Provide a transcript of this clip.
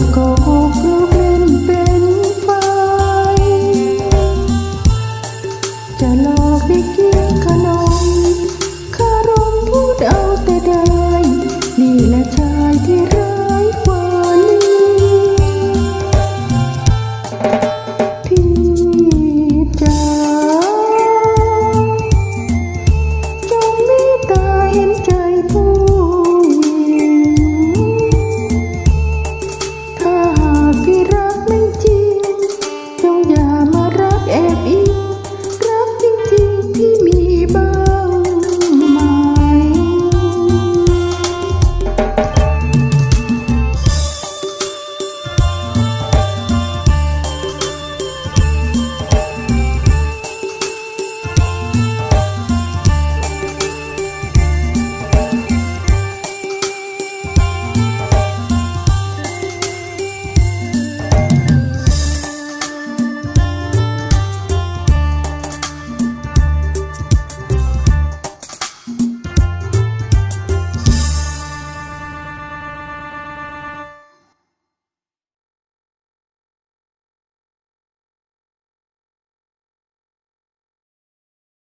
ดโกหกหรือเล่นเป็นไฟ จะหลอกให้กินขน